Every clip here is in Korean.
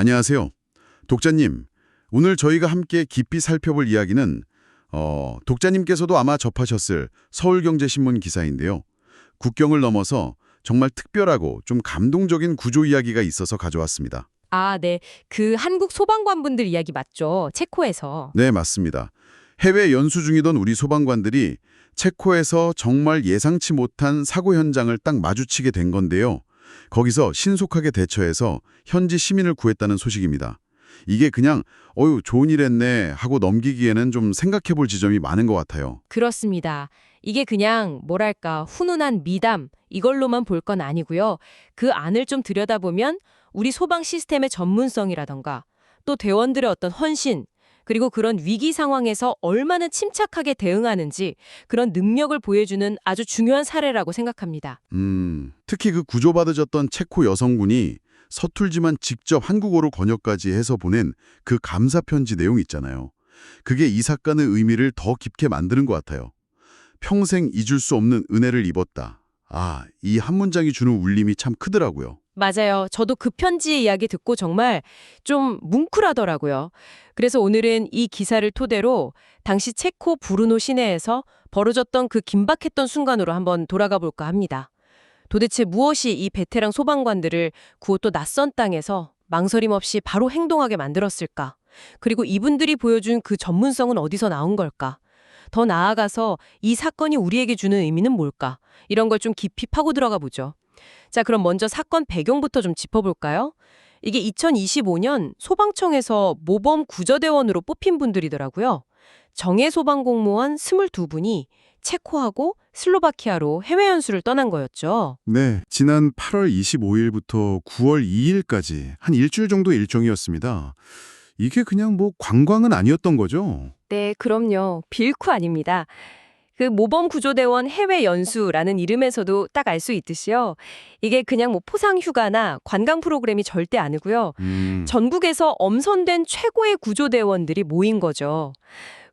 안녕하세요. 독자님, 오늘 저희가 함께 깊이 살펴볼 이야기는 어, 독자님께서도 아마 접하셨을 서울경제신문 기사인데요. 국경을 넘어서 정말 특별하고 좀 감동적인 구조 이야기가 있어서 가져왔습니다. 아, 네. 그 한국 소방관분들 이야기 맞죠? 체코에서. 네, 맞습니다. 해외 연수 중이던 우리 소방관들이 체코에서 정말 예상치 못한 사고 현장을 딱 마주치게 된 건데요. 거기서 신속하게 대처해서 현지 시민을 구했다는 소식입니다. 이게 그냥 어유 좋은 일 했네 하고 넘기기에는 좀 생각해 볼 지점이 많은 것 같아요. 그렇습니다. 이게 그냥 뭐랄까 훈훈한 미담 이걸로만 볼 건 아니고요. 그 안을 좀 들여다보면 우리 소방 시스템의 전문성이라던가 또 대원들의 어떤 헌신 그리고 그런 위기 상황에서 얼마나 침착하게 대응하는지 그런 능력을 보여주는 아주 중요한 사례라고 생각합니다. 음, 특히 그 구조받으셨던 체코 여성분이 서툴지만 직접 한국어로 번역까지 해서 보낸 그 감사 편지 내용 있잖아요. 그게 이 사건의 의미를 더 깊게 만드는 것 같아요. 평생 잊을 수 없는 은혜를 입었다. 아, 이 한 문장이 주는 울림이 참 크더라고요. 맞아요. 저도 그 편지의 이야기 듣고 정말 좀 뭉클하더라고요. 그래서 오늘은 이 기사를 토대로 당시 체코 브루노 시내에서 벌어졌던 그 긴박했던 순간으로 한번 돌아가 볼까 합니다. 도대체 무엇이 이 베테랑 소방관들을 그것도 낯선 땅에서 망설임 없이 바로 행동하게 만들었을까? 그리고 이분들이 보여준 그 전문성은 어디서 나온 걸까? 더 나아가서 이 사건이 우리에게 주는 의미는 뭘까? 이런 걸 좀 깊이 파고 들어가 보죠. 자, 그럼 먼저 사건 배경부터 좀 짚어볼까요? 이게 2025년 소방청에서 모범 구조대원으로 뽑힌 분들이더라고요. 정예 소방 공무원 22분이 체코하고 슬로바키아로 해외 연수를 떠난 거였죠. 네, 지난 8월 25일부터 9월 2일까지 한 일주일 정도 일정이었습니다. 이게 그냥 뭐 관광은 아니었던 거죠? 네, 그럼요. 빌쿠 아닙니다. 그 모범 구조대원 해외 연수라는 이름에서도 딱 알 수 있듯이요. 이게 그냥 뭐 포상 휴가나 관광 프로그램이 절대 아니고요. 음, 전국에서 엄선된 최고의 구조대원들이 모인 거죠.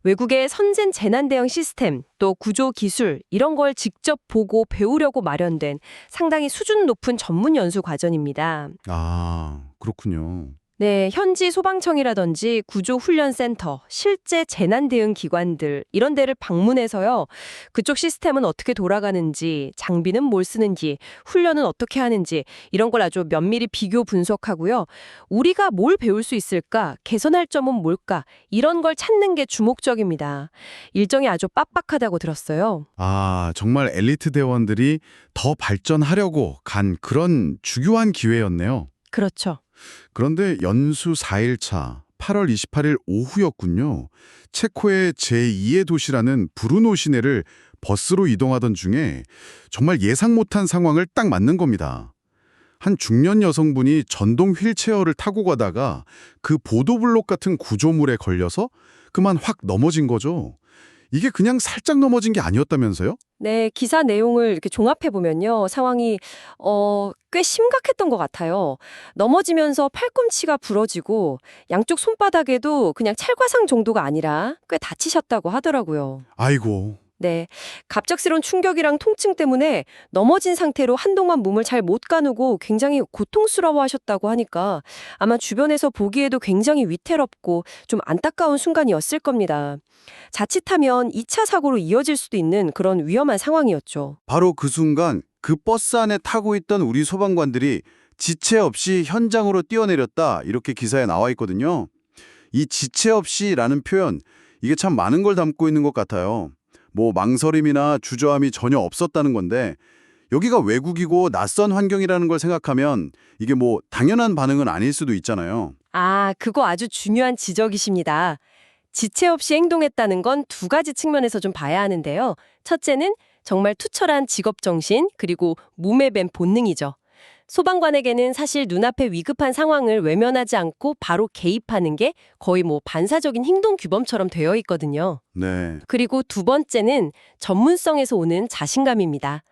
외국의 선진 재난 대응 시스템, 또 구조 기술 이런 걸 직접 보고 배우려고 마련된 상당히 수준 높은 전문 연수 과정입니다. 아, 그렇군요. 네, 현지 소방청이라든지 구조훈련센터, 실제 재난 대응 기관들 이런 데를 방문해서요. 그쪽 시스템은 어떻게 돌아가는지, 장비는 뭘 쓰는지, 훈련은 어떻게 하는지 이런 걸 아주 면밀히 비교 분석하고요. 우리가 뭘 배울 수 있을까? 개선할 점은 뭘까? 이런 걸 찾는 게 주목적입니다. 일정이 아주 빡빡하다고 들었어요. 아, 정말 엘리트 대원들이 더 발전하려고 간 그런 주요한 기회였네요. 그렇죠. 그런데 연수 4일차 8월 28일 오후였군요. 체코의 제2의 도시라는 브루노 시내를 버스로 이동하던 중에 정말 예상 못한 상황을 딱 맞는 겁니다. 한 중년 여성분이 전동 휠체어를 타고 가다가 그 보도블록 같은 구조물에 걸려서 그만 확 넘어진 거죠. 이게 그냥 살짝 넘어진 게 아니었다면서요? 네, 기사 내용을 이렇게 종합해 보면요. 상황이 어, 꽤 심각했던 것 같아요. 넘어지면서 팔꿈치가 부러지고 양쪽 손바닥에도 그냥 찰과상 정도가 아니라 꽤 다치셨다고 하더라고요. 아이고, 네. 갑작스러운 충격이랑 통증 때문에 넘어진 상태로 한동안 몸을 잘 못 가누고 굉장히 고통스러워 하셨다고 하니까 아마 주변에서 보기에도 굉장히 위태롭고 좀 안타까운 순간이었을 겁니다. 자칫하면 2차 사고로 이어질 수도 있는 그런 위험한 상황이었죠. 바로 그 순간 그 버스 안에 타고 있던 우리 소방관들이 지체 없이 현장으로 뛰어내렸다 이렇게 기사에 나와 있거든요. 이 지체 없이라는 표현 이게 참 많은 걸 담고 있는 것 같아요. 뭐 망설임이나 주저함이 전혀 없었다는 건데 여기가 외국이고 낯선 환경이라는 걸 생각하면 이게 뭐 당연한 반응은 아닐 수도 있잖아요. 아, 그거 아주 중요한 지적이십니다. 지체 없이 행동했다는 건 두 가지 측면에서 좀 봐야 하는데요. 첫째는 정말 투철한 직업 정신, 그리고 몸에 밴 본능이죠. 소방관에게는 사실 눈앞에 위급한 상황을 외면하지 않고 바로 개입하는 게 거의 뭐 반사적인 행동 규범처럼 되어 있거든요. 네. 그리고 두 번째는 전문성에서 오는 자신감입니다.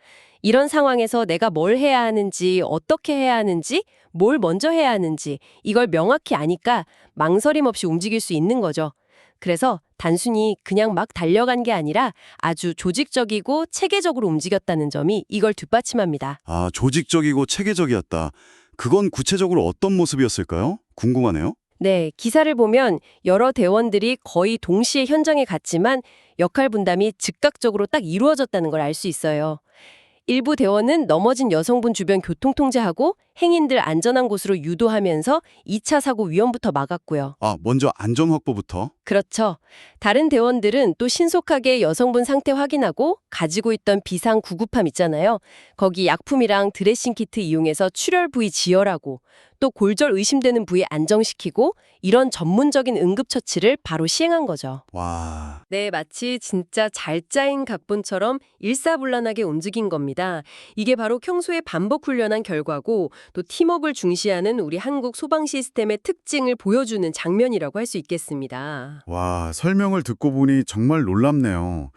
이런 상황에서 내가 뭘 해야 하는지, 어떻게 해야 하는지, 뭘 먼저 해야 하는지 이걸 명확히 아니까 망설임 없이 움직일 수 있는 거죠. 그래서 단순히 그냥 막 달려간 게 아니라 아주 조직적이고 체계적으로 움직였다는 점이 이걸 뒷받침합니다. 아, 조직적이고 체계적이었다. 그건 구체적으로 어떤 모습이었을까요? 궁금하네요. 네, 기사를 보면 여러 대원들이 거의 동시에 현장에 갔지만 역할 분담이 즉각적으로 딱 이루어졌다는 걸 알 수 있어요. 일부 대원은 넘어진 여성분 주변 교통 통제하고 행인들 안전한 곳으로 유도하면서 2차 사고 위험부터 막았고요. 아, 먼저 안전 확보부터. 그렇죠. 다른 대원들은 또 신속하게 여성분 상태 확인하고 가지고 있던 비상 구급함 있잖아요. 거기 약품이랑 드레싱 키트 이용해서 출혈 부위 지혈하고 또 골절 의심되는 부위 안정시키고 이런 전문적인 응급처치를 바로 시행한 거죠. 와, 네, 마치 진짜 잘 짜인 각본처럼 일사불란하게 움직인 겁니다. 이게 바로 평소에 반복 훈련한 결과고 또 팀워크를 중시하는 우리 한국 소방 시스템의 특징을 보여주는 장면이라고 할 수 있겠습니다. 와, 설명을 듣고 보니 정말 놀랍네요.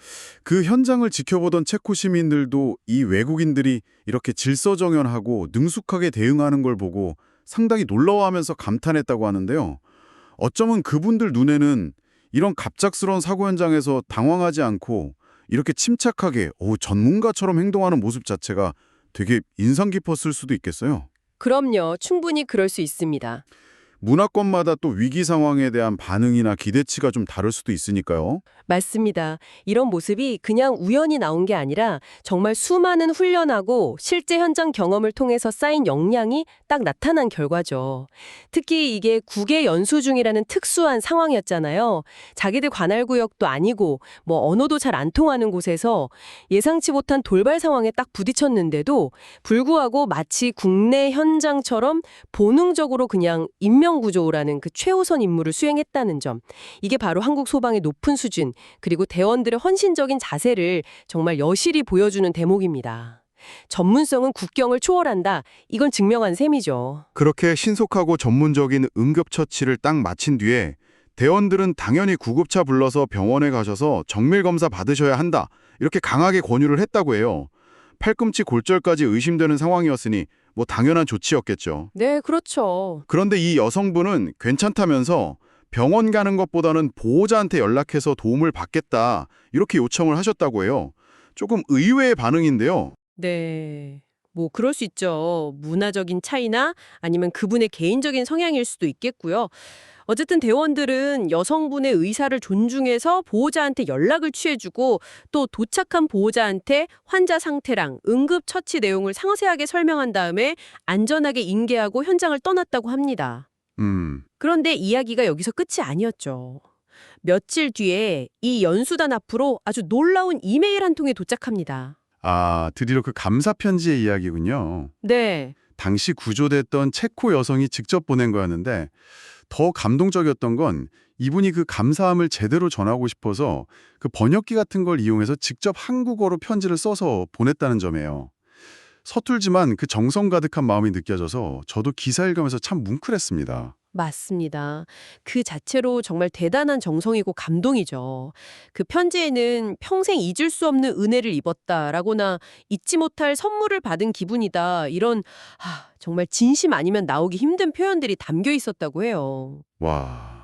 그 현장을 지켜보던 체코 시민들도 이 외국인들이 이렇게 질서정연하고 능숙하게 대응하는 걸 보고 상당히 놀라워하면서 감탄했다고 하는데요. 어쩌면 그분들 눈에는 이런 갑작스러운 사고 현장에서 당황하지 않고 이렇게 침착하게 오, 전문가처럼 행동하는 모습 자체가 되게 인상 깊었을 수도 있겠어요. 그럼요. 충분히 그럴 수 있습니다. 문화권마다 또 위기 상황에 대한 반응이나 기대치가 좀 다를 수도 있으니까요. 맞습니다. 이런 모습이 그냥 우연히 나온 게 아니라 정말 수많은 훈련하고 실제 현장 경험을 통해서 쌓인 역량이 딱 나타난 결과죠. 특히 이게 국외 연수 중이라는 특수한 상황이었잖아요. 자기들 관할 구역도 아니고 뭐 언어도 잘 안 통하는 곳에서 예상치 못한 돌발 상황에 딱 부딪혔는데도 불구하고 마치 국내 현장처럼 본능적으로 그냥 인 명구조라는 그 최우선 임무를 수행했다는 점. 이게 바로 한국 소방의 높은 수준, 그리고 대원들의 헌신적인 자세를 정말 여실히 보여주는 대목입니다. 전문성은 국경을 초월한다. 이건 증명한 셈이죠. 그렇게 신속하고 전문적인 응급처치를 딱 마친 뒤에 대원들은 당연히 구급차 불러서 병원에 가셔서 정밀검사 받으셔야 한다. 이렇게 강하게 권유를 했다고 해요. 팔꿈치 골절까지 의심되는 상황이었으니 뭐 당연한 조치였겠죠. 네, 그렇죠. 그런데 이 여성분은 괜찮다면서 병원 가는 것보다는 보호자한테 연락해서 도움을 받겠다. 이렇게 요청을 하셨다고 해요. 조금 의외의 반응인데요. 네. 뭐 그럴 수 있죠. 문화적인 차이나 아니면 그분의 개인적인 성향일 수도 있겠고요. 어쨌든 대원들은 여성분의 의사를 존중해서 보호자한테 연락을 취해주고 또 도착한 보호자한테 환자 상태랑 응급 처치 내용을 상세하게 설명한 다음에 안전하게 인계하고 현장을 떠났다고 합니다. 음, 그런데 이야기가 여기서 끝이 아니었죠. 며칠 뒤에 이 연수단 앞으로 아주 놀라운 이메일 한 통이 도착합니다. 아, 드디어 그 감사 편지의 이야기군요. 네. 당시 구조됐던 체코 여성이 직접 보낸 거였는데 더 감동적이었던 건 이분이 그 감사함을 제대로 전하고 싶어서 그 번역기 같은 걸 이용해서 직접 한국어로 편지를 써서 보냈다는 점이에요. 서툴지만 그 정성 가득한 마음이 느껴져서 저도 기사 읽으면서 참 뭉클했습니다. 맞습니다. 그 자체로 정말 대단한 정성이고 감동이죠. 그 편지에는 평생 잊을 수 없는 은혜를 입었다라거나 잊지 못할 선물을 받은 기분이다. 이런 아, 정말 진심 아니면 나오기 힘든 표현들이 담겨 있었다고 해요. 와,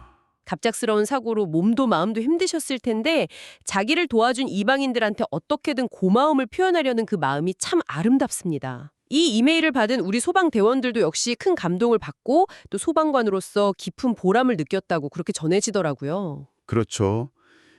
갑작스러운 사고로 몸도 마음도 힘드셨을 텐데 자기를 도와준 이방인들한테 어떻게든 고마움을 표현하려는 그 마음이 참 아름답습니다. 이 이메일을 받은 우리 소방대원들도 역시 큰 감동을 받고 또 소방관으로서 깊은 보람을 느꼈다고 그렇게 전해지더라고요. 그렇죠.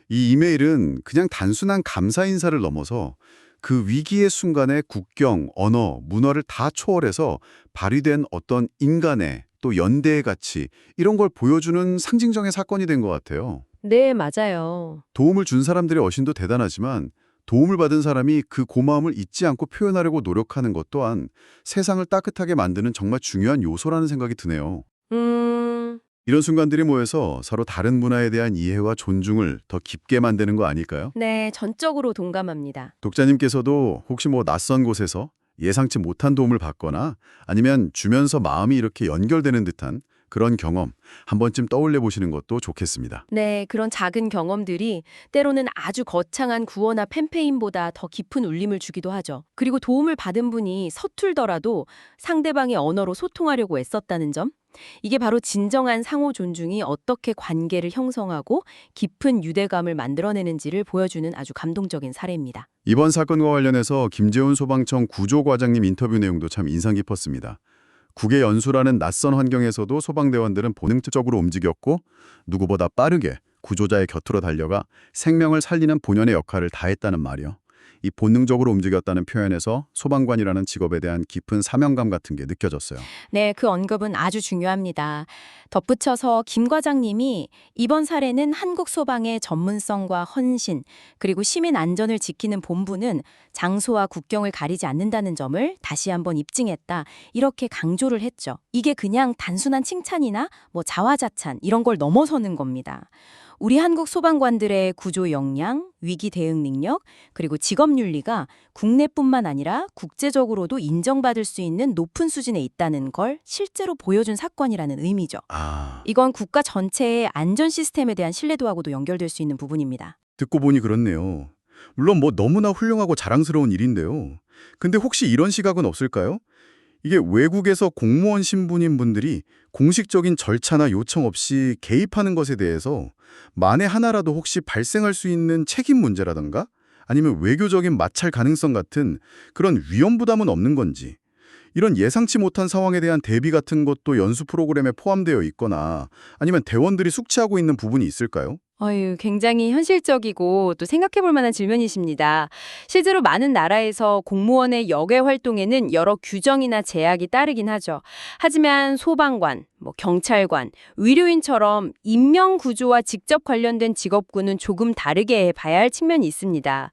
이 이메일은 그냥 단순한 감사 인사를 넘어서 그 위기의 순간에 국경, 언어, 문화를 다 초월해서 발휘된 어떤 인간의 또 연대의 가치 이런 걸 보여주는 상징적인 사건이 된 것 같아요. 네, 맞아요. 도움을 준 사람들의 어신도 대단하지만 도움을 받은 사람이 그 고마움을 잊지 않고 표현하려고 노력하는 것 또한 세상을 따뜻하게 만드는 정말 중요한 요소라는 생각이 드네요. 음, 이런 순간들이 모여서 서로 다른 문화에 대한 이해와 존중을 더 깊게 만드는 거 아닐까요? 네, 전적으로 동감합니다. 독자님께서도 혹시 뭐 낯선 곳에서 예상치 못한 도움을 받거나 아니면 주면서 마음이 이렇게 연결되는 듯한 그런 경험 한 번쯤 떠올려 보시는 것도 좋겠습니다. 네, 그런 작은 경험들이 때로는 아주 거창한 구호나 캠페인보다 더 깊은 울림을 주기도 하죠. 그리고 도움을 받은 분이 서툴더라도 상대방의 언어로 소통하려고 애썼다는 점. 이게 바로 진정한 상호 존중이 어떻게 관계를 형성하고 깊은 유대감을 만들어내는지를 보여주는 아주 감동적인 사례입니다. 이번 사건과 관련해서 김재훈 소방청 구조과장님 인터뷰 내용도 참 인상 깊었습니다. 국외 연수라는 낯선 환경에서도 소방대원들은 본능적으로 움직였고 누구보다 빠르게 구조자의 곁으로 달려가 생명을 살리는 본연의 역할을 다했다는 말이요. 이 본능적으로 움직였다는 표현에서 소방관이라는 직업에 대한 깊은 사명감 같은 게 느껴졌어요. 네, 그 언급은 아주 중요합니다. 덧붙여서 김 과장님이 이번 사례는 한국 소방의 전문성과 헌신, 그리고 시민 안전을 지키는 본부는 장소와 국경을 가리지 않는다는 점을 다시 한번 입증했다. 이렇게 강조를 했죠. 이게 그냥 단순한 칭찬이나 뭐 자화자찬 이런 걸 넘어서는 겁니다. 우리 한국 소방관들의 구조 역량, 위기 대응 능력, 그리고 직업 윤리가 국내뿐만 아니라 국제적으로도 인정받을 수 있는 높은 수준에 있다는 걸 실제로 보여준 사건이라는 의미죠. 아, 이건 국가 전체의 안전 시스템에 대한 신뢰도하고도 연결될 수 있는 부분입니다. 듣고 보니 그렇네요. 물론 뭐 너무나 훌륭하고 자랑스러운 일인데요. 근데 혹시 이런 시각은 없을까요? 이게 외국에서 공무원 신분인 분들이 공식적인 절차나 요청 없이 개입하는 것에 대해서 만에 하나라도 혹시 발생할 수 있는 책임 문제라던가 아니면 외교적인 마찰 가능성 같은 그런 위험 부담은 없는 건지 이런 예상치 못한 상황에 대한 대비 같은 것도 연수 프로그램에 포함되어 있거나 아니면 대원들이 숙지하고 있는 부분이 있을까요? 어유, 굉장히 현실적이고 또 생각해 볼 만한 질문이십니다. 실제로 많은 나라에서 공무원의 역외 활동에는 여러 규정이나 제약이 따르긴 하죠. 하지만 소방관, 뭐 경찰관, 의료인처럼 인명 구조와 직접 관련된 직업군은 조금 다르게 봐야 할 측면이 있습니다.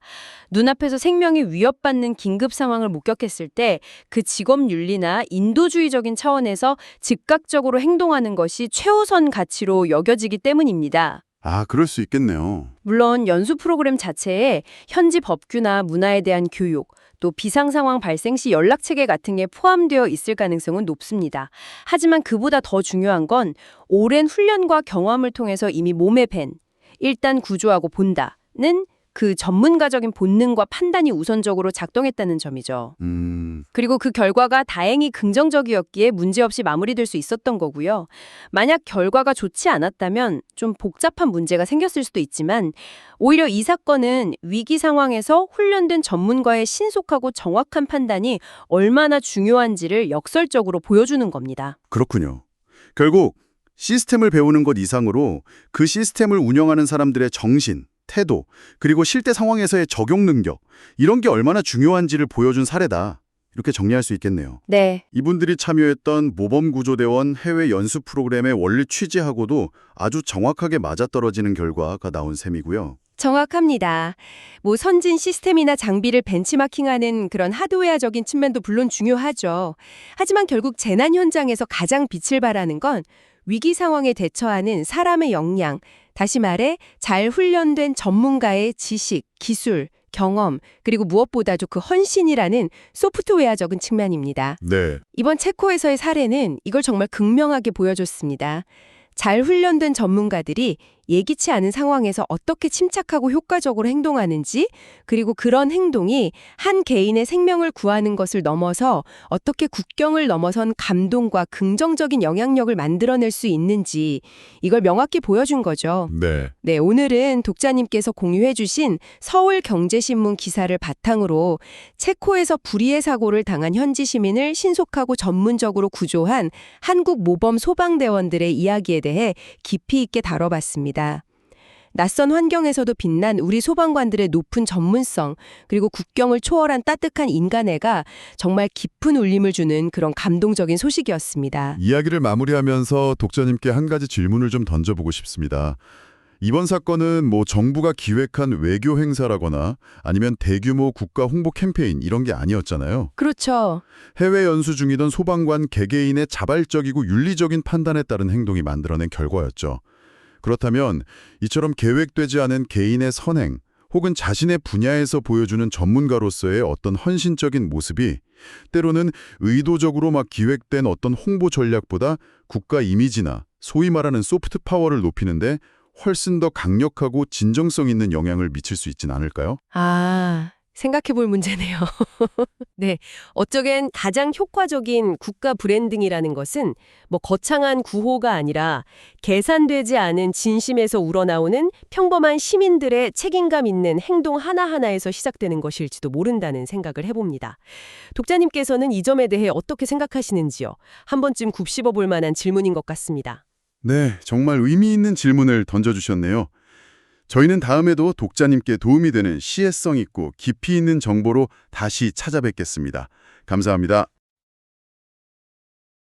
눈앞에서 생명이 위협받는 긴급 상황을 목격했을 때 그 직업 윤리나 인도주의적인 차원에서 즉각적으로 행동하는 것이 최우선 가치로 여겨지기 때문입니다. 아, 그럴 수 있겠네요. 물론 연수 프로그램 자체에 현지 법규나 문화에 대한 교육, 또 비상 상황 발생 시 연락 체계 같은 게 포함되어 있을 가능성은 높습니다. 하지만 그보다 더 중요한 건 오랜 훈련과 경험을 통해서 이미 몸에 밴 일단 구조하고 본다는 그 전문가적인 본능과 판단이 우선적으로 작동했다는 점이죠. 음, 그리고 그 결과가 다행히 긍정적이었기에 문제없이 마무리될 수 있었던 거고요. 만약 결과가 좋지 않았다면 좀 복잡한 문제가 생겼을 수도 있지만 오히려 이 사건은 위기 상황에서 훈련된 전문가의 신속하고 정확한 판단이 얼마나 중요한지를 역설적으로 보여주는 겁니다. 그렇군요. 결국 시스템을 배우는 것 이상으로 그 시스템을 운영하는 사람들의 정신, 태도, 그리고 실제 상황에서의 적용 능력, 이런 게 얼마나 중요한지를 보여준 사례다. 이렇게 정리할 수 있겠네요. 네. 이분들이 참여했던 모범구조대원 해외 연수 프로그램의 원리 취지하고도 아주 정확하게 맞아떨어지는 결과가 나온 셈이고요. 정확합니다. 뭐 선진 시스템이나 장비를 벤치마킹하는 그런 하드웨어적인 측면도 물론 중요하죠. 하지만 결국 재난 현장에서 가장 빛을 발하는 건 위기 상황에 대처하는 사람의 역량, 다시 말해 잘 훈련된 전문가의 지식, 기술, 경험, 그리고 무엇보다도 그 헌신이라는 소프트웨어적인 측면입니다. 네. 이번 체코에서의 사례는 이걸 정말 극명하게 보여줬습니다. 잘 훈련된 전문가들이 예기치 않은 상황에서 어떻게 침착하고 효과적으로 행동하는지, 그리고 그런 행동이 한 개인의 생명을 구하는 것을 넘어서 어떻게 국경을 넘어선 감동과 긍정적인 영향력을 만들어낼 수 있는지, 이걸 명확히 보여준 거죠. 네. 네, 오늘은 독자님께서 공유해 주신 서울경제신문 기사를 바탕으로 체코에서 불의의 사고를 당한 현지 시민을 신속하고 전문적으로 구조한 한국 모범 소방대원들의 이야기에 대해 깊이 있게 다뤄봤 습니다. 낯선 환경에서도 빛난 우리 소방관들의 높은 전문성, 그리고 국경을 초월한 따뜻한 인간애가 정말 깊은 울림을 주는 그런 감동적인 소식이었습니다. 이야기를 마무리하면서 독자님께 한 가지 질문을 좀 던져보고 싶습니다. 이번 사건은 뭐 정부가 기획한 외교 행사라거나 아니면 대규모 국가 홍보 캠페인 이런 게 아니었잖아요. 그렇죠. 해외 연수 중이던 소방관 개개인의 자발적이고 윤리적인 판단에 따른 행동이 만들어낸 결과였죠. 그렇다면 이처럼 계획되지 않은 개인의 선행 혹은 자신의 분야에서 보여주는 전문가로서의 어떤 헌신적인 모습이 때로는 의도적으로 막 기획된 어떤 홍보 전략보다 국가 이미지나 소위 말하는 소프트 파워를 높이는데 훨씬 더 강력하고 진정성 있는 영향을 미칠 수 있진 않을까요? 아, 생각해 볼 문제네요. 네. 어쩌겐 가장 효과적인 국가 브랜딩이라는 것은 뭐 거창한 구호가 아니라 계산되지 않은 진심에서 우러나오는 평범한 시민들의 책임감 있는 행동 하나하나에서 시작되는 것일지도 모른다는 생각을 해봅니다. 독자님께서는 이 점에 대해 어떻게 생각하시는지요? 한 번쯤 굽씹어 볼 만한 질문인 것 같습니다. 네, 정말 의미 있는 질문을 던져주셨네요. 저희는 다음에도 독자님께 도움이 되는 시혜성 있고 깊이 있는 정보로 다시 찾아뵙겠습니다. 감사합니다.